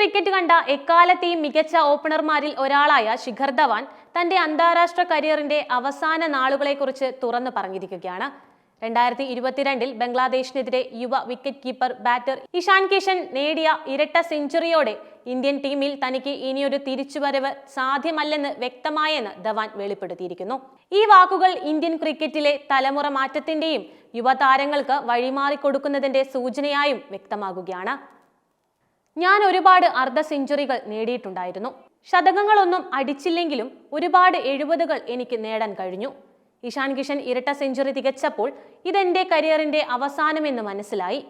Cricket കണ്ട എക്കാലത്തെയും മികച്ച ഓപ്പണർമാരിൽ ഒരാളായ ശിഖർ ധവാൻ തന്റെ അന്താരാഷ്ട്ര കരിയറിന്റെ അവസാന നാളുകളെക്കുറിച്ച് തുറന്നു പറഞ്ഞിരിക്കുകയാണ്. രണ്ടായിരത്തി ഇരുപത്തിരണ്ടിൽ ബംഗ്ലാദേശിനെതിരെ യുവ wicket keeper batter Ishan Kishan നേടിയ ഇരട്ട സെഞ്ചുറിയോടെ ഇന്ത്യൻ ടീമിൽ തനിക്ക് ഇനിയൊരു തിരിച്ചുവരവ് സാധ്യമല്ലെന്ന് വ്യക്തമായെന്ന് ധവാൻ വെളിപ്പെടുത്തിയിരിക്കുന്നു. ഈ വാക്കുകൾ ഇന്ത്യൻ ക്രിക്കറ്റിലെ തലമുറ മാറ്റത്തിന്റെയും യുവതാരങ്ങൾക്ക് വഴിമാറിക്കൊടുക്കുന്നതിന്റെ സൂചനയായും വ്യക്തമാകുകയാണ്. ഞാൻ ഒരുപാട് അർദ്ധ സെഞ്ചുറികൾ നേടിയിട്ടുണ്ടായിരുന്നു. ശതകങ്ങളൊന്നും അടിച്ചില്ലെങ്കിലും ഒരുപാട് എഴുപതുകൾ എനിക്ക് നേടാൻ കഴിഞ്ഞു. ഇഷാൻ കിഷൻ ഇരട്ട സെഞ്ചുറി തികച്ചപ്പോൾ ഇതെന്റെ കരിയറിന്റെ അവസാനമെന്ന് മനസ്സിലായി.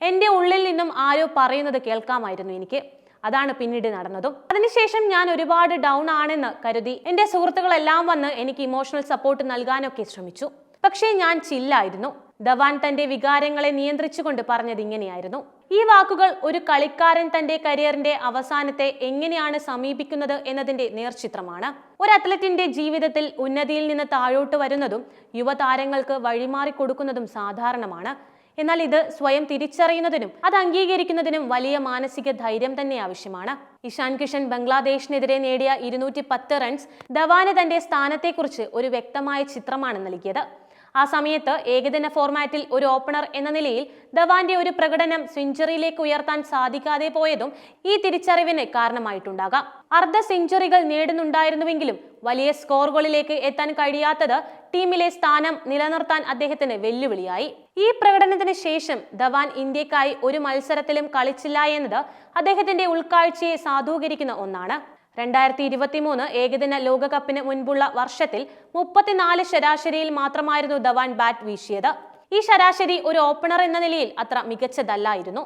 എന്റെ ഉള്ളിൽ നിന്നും ആരോ പറയുന്നത് കേൾക്കാമായിരുന്നു എനിക്ക്. അതാണ് പിന്നീട് നടന്നതും. അതിനുശേഷം ഞാൻ ഒരുപാട് ഡൗൺ ആണെന്ന് കരുതി എന്റെ സുഹൃത്തുക്കളെല്ലാം വന്ന് എനിക്ക് ഇമോഷണൽ സപ്പോർട്ട് നൽകാനൊക്കെ ശ്രമിച്ചു. പക്ഷേ ഞാൻ ചില്ലായിരുന്നു. ധവാൻ തന്റെ വികാരങ്ങളെ നിയന്ത്രിച്ചുകൊണ്ട് പറഞ്ഞത് ഇങ്ങനെയായിരുന്നു. ഈ വാക്കുകൾ ഒരു കളിക്കാരൻ തന്റെ കരിയറിന്റെ അവസാനത്തെ എങ്ങനെയാണ് സമീപിക്കുന്നത് എന്നതിന്റെ നേർചിത്രമാണ്. ഒരു അത്ലറ്റിന്റെ ജീവിതത്തിൽ ഉന്നതിയിൽ നിന്ന് താഴോട്ട് വരുന്നതും യുവതാരങ്ങൾക്ക് വഴിമാറി കൊടുക്കുന്നതും സാധാരണമാണ്. എന്നാൽ ഇത് സ്വയം തിരിച്ചറിയുന്നതിനും അത് അംഗീകരിക്കുന്നതിനും വലിയ മാനസിക ധൈര്യം തന്നെ ആവശ്യമാണ്. ഇഷാൻ കിഷൻ ബംഗ്ലാദേശിനെതിരെ നേടിയ ഇരുന്നൂറ്റി പത്ത് റൺസ് ധവാന് തന്റെ സ്ഥാനത്തെക്കുറിച്ച് ഒരു വ്യക്തമായ ചിത്രമാണ് നൽകിയത്. ആ സമയത്ത് ഏകദിന ഫോർമാറ്റിൽ ഒരു ഓപ്പണർ എന്ന നിലയിൽ ധവാന്റെ ഒരു പ്രകടനം സെഞ്ചുറിയിലേക്ക് ഉയർത്താൻ സാധിക്കാതെ പോയതും ഈ തിരിച്ചറിവിന് കാരണമായിട്ടുണ്ടാകാം. അർദ്ധ സെഞ്ചുറികൾ നേടുന്നുണ്ടായിരുന്നുവെങ്കിലും വലിയ സ്കോറുകളിലേക്ക് എത്താൻ കഴിയാത്തത് ടീമിലെ സ്ഥാനം നിലനിർത്താൻ അദ്ദേഹത്തിന് വെല്ലുവിളിയായി. ഈ പ്രകടനത്തിന് ശേഷം ധവാൻ ഇന്ത്യക്കായി ഒരു മത്സരത്തിലും കളിച്ചില്ല എന്നത് അദ്ദേഹത്തിന്റെ ഉൾക്കാഴ്ചയെ സാധൂകരിക്കുന്ന ഒന്നാണ്. രണ്ടായിരത്തി ഇരുപത്തി മൂന്ന് ഏകദിന ലോകകപ്പിന് മുൻപുള്ള വർഷത്തിൽ മുപ്പത്തിനാല് ശരാശരിയിൽ മാത്രമായിരുന്നു ധവാൻ ബാറ്റ് വീശിയത്. ഈ ശരാശരി ഒരു ഓപ്പണർ എന്ന നിലയിൽ അത്ര മികച്ചതല്ലായിരുന്നു.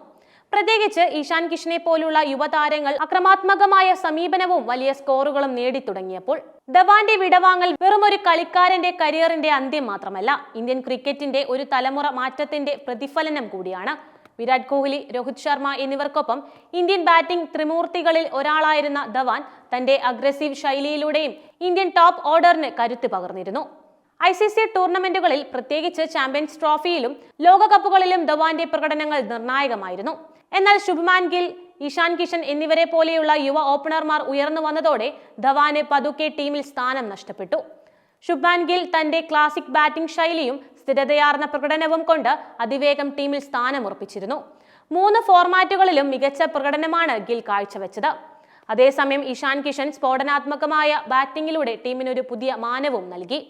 പ്രത്യേകിച്ച് ഇഷാൻ കിഷനെ പോലുള്ള യുവതാരങ്ങൾ അക്രമാത്മകമായ സമീപനവും വലിയ സ്കോറുകളും നേടിത്തുടങ്ങിയപ്പോൾ ധവാന്റെ വിടവാങ്ങൽ വെറും ഒരു കളിക്കാരന്റെ കരിയറിന്റെ അന്ത്യം മാത്രമല്ല ഇന്ത്യൻ ക്രിക്കറ്റിന്റെ ഒരു തലമുറ മാറ്റത്തിന്റെ പ്രതിഫലനം കൂടിയാണ്. വിരാട് കോഹ്ലി രോഹിത് ശർമ്മ എന്നിവർക്കൊപ്പം ഇന്ത്യൻ ബാറ്റിംഗ് ത്രിമൂർത്തികളിൽ ഒരാളായിരുന്ന ധവാൻ തന്റെ അഗ്രസീവ് ശൈലിയിലൂടെയും ഇന്ത്യൻ ടോപ്പ് ഓർഡറിന് കരുത്ത് പകർന്നിരുന്നു. ഐ സി സി ടൂർണമെന്റുകളിൽ പ്രത്യേകിച്ച് ചാമ്പ്യൻസ് ട്രോഫിയിലും ലോകകപ്പുകളിലും ധവാന്റെ പ്രകടനങ്ങൾ നിർണായകമായിരുന്നു. എന്നാൽ ശുഭ്മാൻ ഗിൽ ഇഷാൻ കിഷൻ എന്നിവരെ പോലെയുള്ള യുവ ഓപ്പണർമാർ ഉയർന്നു വന്നതോടെ ധവാന് പതുക്കെ ടീമിൽ സ്ഥാനം നഷ്ടപ്പെട്ടു. ശുഭ്മാൻ ഗിൽ തന്റെ ക്ലാസിക് ബാറ്റിംഗ് ശൈലിയും സ്ഥിരതയാർന്ന പ്രകടനവും കൊണ്ട് അതിവേഗം ടീമിൽ സ്ഥാനമുറപ്പിച്ചിരുന്നു. മൂന്ന് ഫോർമാറ്റുകളിലും മികച്ച പ്രകടനമാണ് ഗിൽ കാഴ്ചവെച്ചത്. അതേസമയം ഇഷാൻ കിഷൻ സ്ഫോടനാത്മകമായ ബാറ്റിംഗിലൂടെ ടീമിനൊരു പുതിയ മാനവും നൽകി.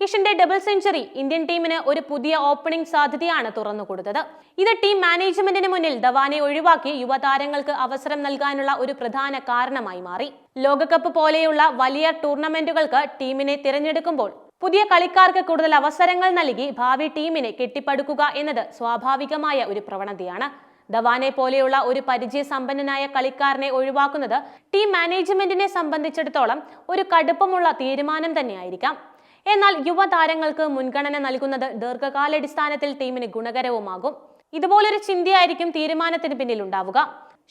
കിഷന്റെ ഡബിൾ സെഞ്ചുറി ഇന്ത്യൻ ടീമിന് ഒരു പുതിയ ഓപ്പണിംഗ് സാധ്യതയാണ് തുറന്നു കൊടുത്തത് ഇത് ടീം മാനേജ്മെന്റിന് മുന്നിൽ ധവാനെ ഒഴിവാക്കി യുവതാരങ്ങൾക്ക് അവസരം നൽകാനുള്ള ഒരു പ്രധാന കാരണമായി മാറി. ലോകകപ്പ് പോലെയുള്ള വലിയ ടൂർണമെന്റുകൾക്ക് ടീമിനെ തിരഞ്ഞെടുക്കുമ്പോൾ പുതിയ കളിക്കാർക്ക് കൂടുതൽ അവസരങ്ങൾ നൽകി ഭാവി ടീമിനെ കെട്ടിപ്പടുക്കുക എന്നത് സ്വാഭാവികമായ ഒരു പ്രവണതയാണ്. ധവാനെ പോലെയുള്ള ഒരു പരിചയസമ്പന്നനായ കളിക്കാരനെ ഒഴിവാക്കുന്നത് ടീം മാനേജ്മെന്റിനെ സംബന്ധിച്ചിടത്തോളം ഒരു കടുപ്പമുള്ള തീരുമാനം തന്നെയായിരിക്കാം. എന്നാൽ യുവതാരങ്ങൾക്ക് മുൻഗണന നൽകുന്നത് ദീർഘകാലാടിസ്ഥാനത്തിൽ ടീമിന് ഗുണകരവുമാകും. ഇതുപോലൊരു ചിന്തയായിരിക്കും തീരുമാനത്തിന് പിന്നിൽ ഉണ്ടാവുക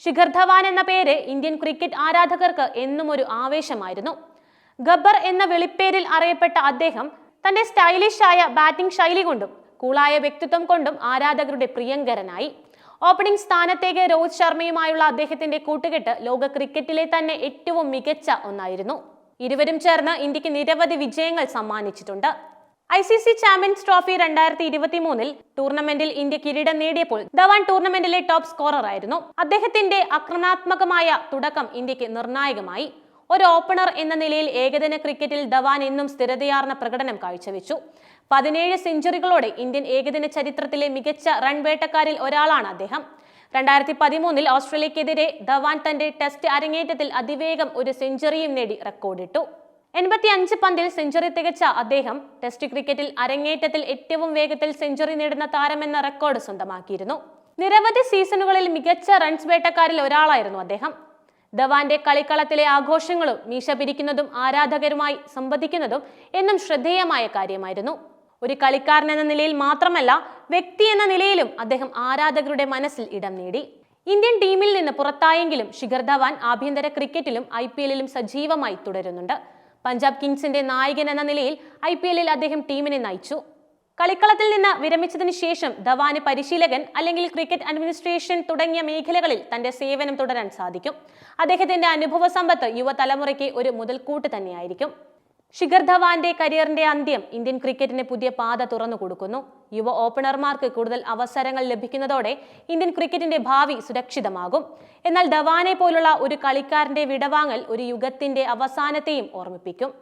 ശിഖർ ധവാൻ എന്ന പേര് ഇന്ത്യൻ ക്രിക്കറ്റ് ആരാധകർക്ക് എന്നും ഒരു ആവേശമായിരുന്നു. ഗബ്ബർ എന്ന വെളിപ്പേരിൽ അറിയപ്പെട്ട അദ്ദേഹം തന്റെ സ്റ്റൈലിഷ് ആയ ബാറ്റിംഗ് ശൈലി കൊണ്ടും കൂളായ വ്യക്തിത്വം കൊണ്ടും ആരാധകരുടെ പ്രിയങ്കരനായി. ഓപ്പണിംഗ് സ്ഥാനത്തേക്ക് രോഹിത് ശർമ്മയുമായുള്ള അദ്ദേഹത്തിന്റെ കൂട്ടുകെട്ട് ലോക ക്രിക്കറ്റിലെ തന്നെ ഏറ്റവും മികച്ച ഒന്നായിരുന്നു. ഇരുവരും ചേർന്ന് ഇന്ത്യയ്ക്ക് നിരവധി വിജയങ്ങൾ സമ്മാനിച്ചിട്ടുണ്ട്. I C C champions trophy രണ്ടായിരത്തി ഇരുപത്തി മൂന്നിൽ ടൂർണമെന്റിൽ ഇന്ത്യ കിരീടം നേടിയപ്പോൾ ധവാൻ ടൂർണമെന്റിലെ ടോപ്പ് സ്കോറർ ആയിരുന്നു അദ്ദേഹത്തിന്റെ ആക്രമണാത്മകമായ തുടക്കം ഇന്ത്യയ്ക്ക് നിർണായകമായി. ഒരു ഓപ്പണർ എന്ന നിലയിൽ ഏകദിന ക്രിക്കറ്റിൽ ധവാൻ എന്നും സ്ഥിരതയാർന്ന പ്രകടനം കാഴ്ചവെച്ചു. പതിനേഴ് സെഞ്ചുറികളോടെ ഇന്ത്യൻ ഏകദിന ചരിത്രത്തിലെ മികച്ച റൺ വേട്ടക്കാരിൽ ഒരാളാണ് അദ്ദേഹം. രണ്ടായിരത്തി പതിമൂന്നിൽ ഓസ്ട്രേലിയക്കെതിരെ ധവാൻ തന്റെ ടെസ്റ്റ് അരങ്ങേറ്റത്തിൽ അതിവേഗം ഒരു സെഞ്ചുറിയും നേടി റെക്കോർഡിട്ടു. എൺപത്തി അഞ്ച് പന്തിൽ സെഞ്ചുറി തികച്ച അദ്ദേഹം ടെസ്റ്റ് ക്രിക്കറ്റിൽ അരങ്ങേറ്റത്തിൽ ഏറ്റവും വേഗത്തിൽ സെഞ്ചുറി നേടുന്ന താരമെന്ന റെക്കോർഡ് സ്വന്തമാക്കിയിരുന്നു. നിരവധി സീസണുകളിൽ മികച്ച റൺസ് വേട്ടക്കാരിൽ ഒരാളായിരുന്നു അദ്ദേഹം. ധവാന്റെ കളിക്കളത്തിലെ ആഘോഷങ്ങളും മീശ പിരിക്കുന്നതും ആരാധകരുമായി സംവദിക്കുന്നതും എന്നും ശ്രദ്ധേയമായ കാര്യമായിരുന്നു. ഒരു കളിക്കാരൻ എന്ന നിലയിൽ മാത്രമല്ല വ്യക്തി എന്ന നിലയിലും അദ്ദേഹം ആരാധകരുടെ മനസ്സിൽ ഇടം നേടി. ഇന്ത്യൻ ടീമിൽ നിന്ന് പുറത്തായെങ്കിലും ശിഖർ ധവാൻ ആഭ്യന്തര ക്രിക്കറ്റിലും ഐ പി എല്ലിലും സജീവമായി തുടരുന്നുണ്ട്. പഞ്ചാബ് കിങ്സിന്റെ നായകൻ എന്ന നിലയിൽ ഐ പി എല്ലിൽ അദ്ദേഹം ടീമിനെ നയിച്ചു. കളിക്കളത്തിൽ നിന്ന് വിരമിച്ചതിന് ശേഷം ധവാന് പരിശീലകൻ അല്ലെങ്കിൽ ക്രിക്കറ്റ് അഡ്മിനിസ്ട്രേഷൻ തുടങ്ങിയ മേഖലകളിൽ തന്റെ സേവനം തുടരാൻ സാധിക്കും. അദ്ദേഹത്തിന്റെ അനുഭവ സമ്പത്ത് യുവതലമുറയ്ക്ക് ഒരു മുതൽക്കൂട്ട് തന്നെയായിരിക്കും. ശിഖർ ധവാന്റെ കരിയറിന്റെ അന്ത്യം ഇന്ത്യൻ ക്രിക്കറ്റിന് പുതിയ പാത തുറന്നു കൊടുക്കുന്നു. യുവ ഓപ്പണർമാർക്ക് കൂടുതൽ അവസരങ്ങൾ ലഭിക്കുന്നതോടെ ഇന്ത്യൻ ക്രിക്കറ്റിന്റെ ഭാവി സുരക്ഷിതമാകും. എന്നാൽ ധവാനെ പോലുള്ള ഒരു കളിക്കാരന്റെ വിടവാങ്ങൽ ഒരു യുഗത്തിന്റെ അവസാനത്തെയും ഓർമ്മിപ്പിക്കും.